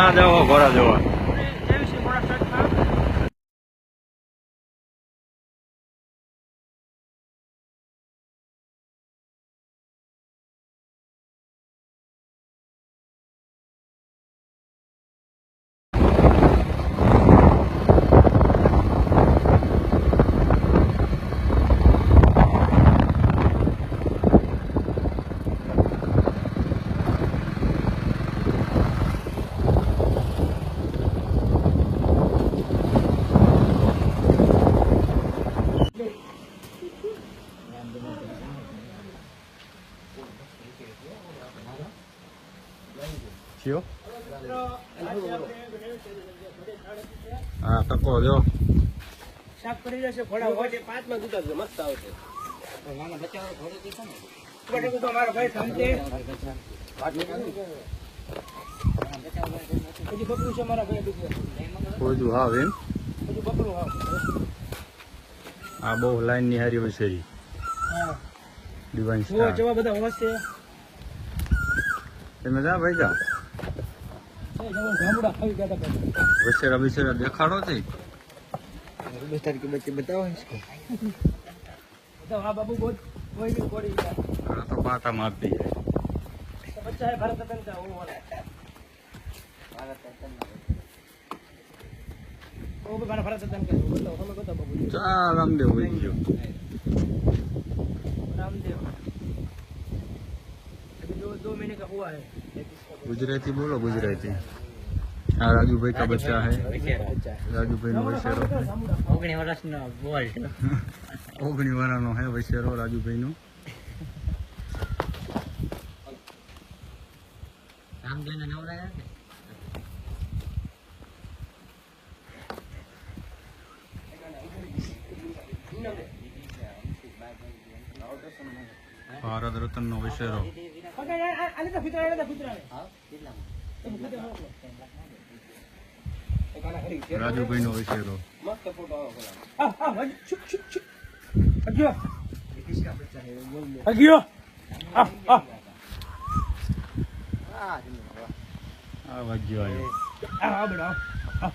ક્યાં જાવ ઘોડા જોવા. થયો હા તકો જો શાક કરી જશે ઘોડા હોય. પાંચમાં જુદા જુદા મસ્ત આવશે. બટેકું તો મારો ભાઈ સમજે. હજી બકરું છે મારા ભાઈ બીજું. બધું હા એમ. હજી બકરું હા આ બહુ લાઈનની હારી વસેરી હા. ડિવાઇન જુઓ બધા હોશ છે. તમે જા ભાઈ જા. बसेरा बसेरा देखाड़ो थे के बच्चे बताओ इसको बताओ बाबू बहुत कोई भी कोड़ी तो मारती है तो बच्चा है का वो वाला वो भी का हमें बताओ बाबू रामदेव भाई रामदेव अभी दो दो महीने का हुआ है गुजराती बोलो गुजराती આ રાજુભાઈ કા બચ્ચા હે. રાજુભાઈ નો વસેરો હે. ઓગણી વર્ષનો બોલ ઓગણી વાળાનો હે વૈશેરો રાજુભાઈ નો રામદેવ ના નવરા ભારત રત્ન નો વસેરો આલે તો ફિતરા આલે તો ફિતરા રાજુભાઈ નો વસેરો મસ્ત ફોટો આવો હા હા છુક છુક છુક. અગિયો. અગિયો. આ હા. આ વાગ્યો આવ્યો. હા બેટા હા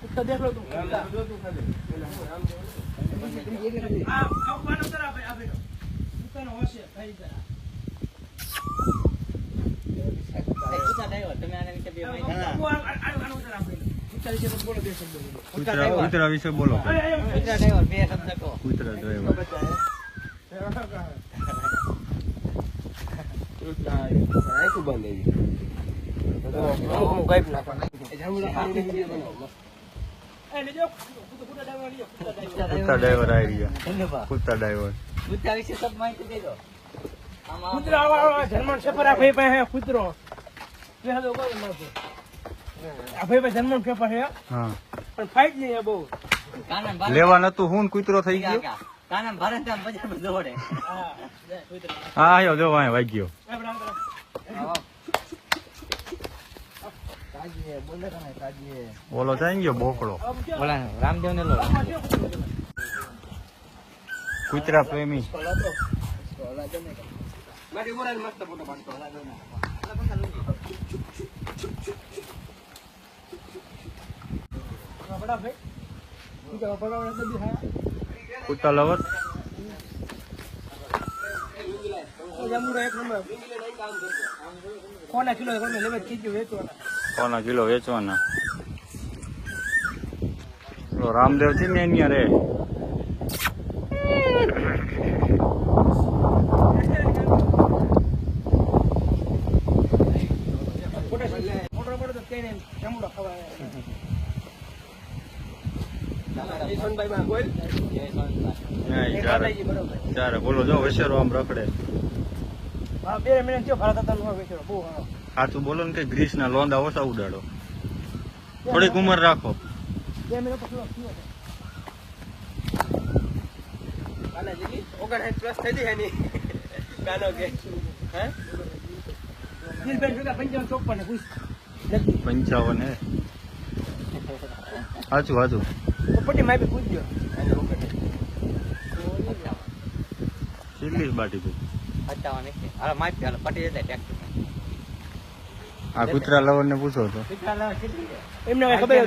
કુત્તા દેખ લો તું. આ આવવાનો તરા ભાઈ આ બેટો કુત્તાનો હોશે થઈ જરા. કૂતરા કૂતરા વિશે બોલો. કૂતરા ડ્રાઈવર એ લેજો, કુત્તા- કુત્તા ડ્રાઈવર. કૂતરા ડ્રાઈવર આવી ગયા કૂતરા ડ્રાઈવર કૂતરો જર્મન શેફર્ડ આ ભાઈ પાસે કૂતરો. બે રહે માણસો. આ ભાઈ પાસે જર્મન લેવા નતું હું ને કૂતરો થઈ ગયો હા આવ્યો જો વાગ્યો. એ બરાબર, બરાબર. જાય ગયો બોકડો. કૂતરો છે? કૂતરા પ્રેમી. મસ્ત ફોટો પાડતો. હા, બડા ભાઈ. કૂતરો પકડવાનો તો બી હા. કૂતરા લવર. કોના કિલો વેચવાના રામદેવ છે ને એની રે મોટો છે. મોટો મોટો તો કઈ નહીં જમરૂ ખવાય જયસવંતભાઈ માં ગોલ. નહીં, એક ચારે. ચારે. બોલો જો વસેરો આમ રખડે. હા, બે મિનિટ થયો ભારત હતા નો વેચો બહુ બોલો ને કે ગ્રીસ ના લોંદા ઓછા ઉડાડો. થોડીક ઉંમર રાખો. બે મિનિટ ઓગણસાઠ પ્લસ થઈ જાય એની. ગાનો કે. હે? ને પંચાવન હે. સાચું સાચું પટ્ટી માપી પૂછજો. કેટલી બાટી ભાઈ પચાવન એસી હાલો માપી હાલો પટી જતા ટ્રેક્ટર આ કુતરા લવર ને પૂછો તો એમને કઈ ખબર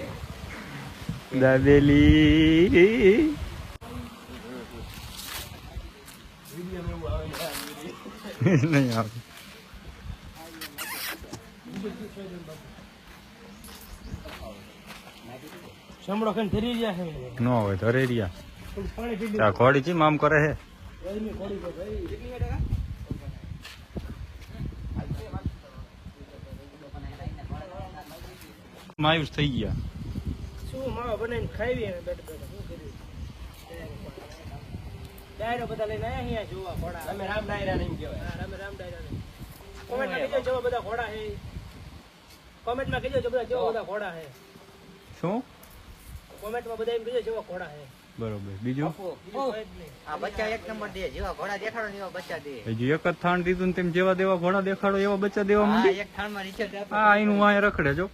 દાબેલી નહીં આવે. સમડો ખાઈને ધરી રહ્યા છે. નો હોય ધરી રહ્યા. થોડું પાણી પી આ ઘોડી ચીમ આમ કરે હે માયુસ થઈ ગયા. શું માવા બનાવીને ખાવી અમે બેઠા બેઠા શું કર્યું? ડાયરો બધા લઈને આયા અહીંયા જોવા ઘોડા. અમે રામ ડાયરા નહીં કહેવાય. અમે રામ ડાયરા નહીં કોમેન્ટમાં કહેજો જેવા બધા ઘોડા છે. કોમેન્ટમાં કહેજો જો બધા જો બધા ઘોડા છે. શું? કોમેન્ટમાં બધા એમ કહેજો જેવા ઘોડા છે બરોબર. બીજું? આ બચ્ચા એક નંબર દે જેવા ઘોડા દેખાડો એવા બચ્ચા દે. હજુ એક જ થાણ દીધું ને તેમ જેવા દેવા ઘોડા દેખાડો એવા બચ્ચા દેવા માંડી એક થાળમાં રિઝલ્ટ આપે એનું વાય રખડે જો.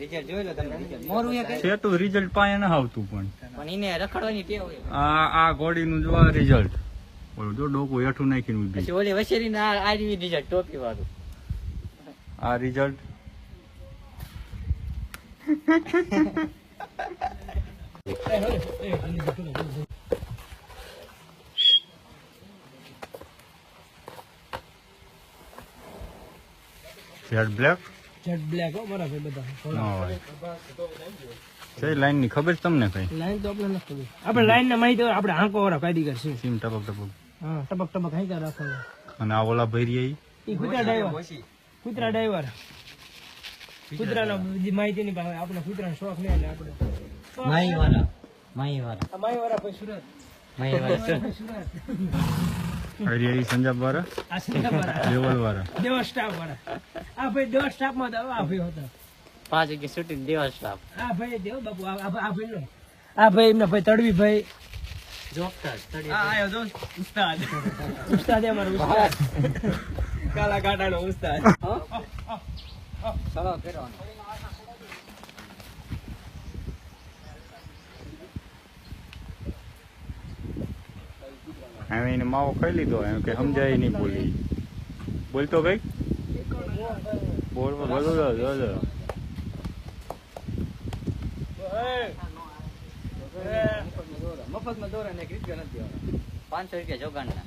રિઝલ્ટ જોઈ લો તમે રિઝલ્ટ મોરું એક સેટું રિઝલ્ટ પાયે ના આવતું પણ. પણ એને રખડવાની ટેવ આ આ ઘોડીનું જો આ રિઝલ્ટ બોલો જો ડોકું હેઠું નાખીને પછી ઓલી ના આ રીવી રિઝલ્ટ ટોપી વાળું. આ રિઝલ્ટ બ્લેક જેટ બ્લેક હો મારા બધા. ન લાઈનની ખબર તમને કઈ? લાઈન તો આપણે નથી ખબર. આપણે લાઈન ના માહિતી આપણે હાંકો વાળા કાયદેસર કરશું સીમ ટપક ટપક. હા ટપક ટપક હાંકા રાખવાનું. અને આ ઓલા ભૈરી ઈ કુતરા ડ્રાઈવર કુતરા ડ્રાઈવર કુતરાના માહિતી ની આપણે કૂતરાનો શોખ નહીં એટલે આપણે. माईवाडा माईवाडा माईवाडा पैसुरा माईवाडा पैसुरा अहिले सञ्जाबबाट देवलबाट देव स्टाफबाट आफै देव स्टाफमा त आफै हो त पाँच एक सुटिङ देव स्टाफ बाबु न काला उस्ताद હવે એને માવો ખાઈ લીધો, એમ કે સમજાય નહીં બોલી. બોલતો કઈ બોલ બોલો જો મફતમાં દોરા ને એક રૂપિયા નથી પાંચસો રૂપિયા જોગાણના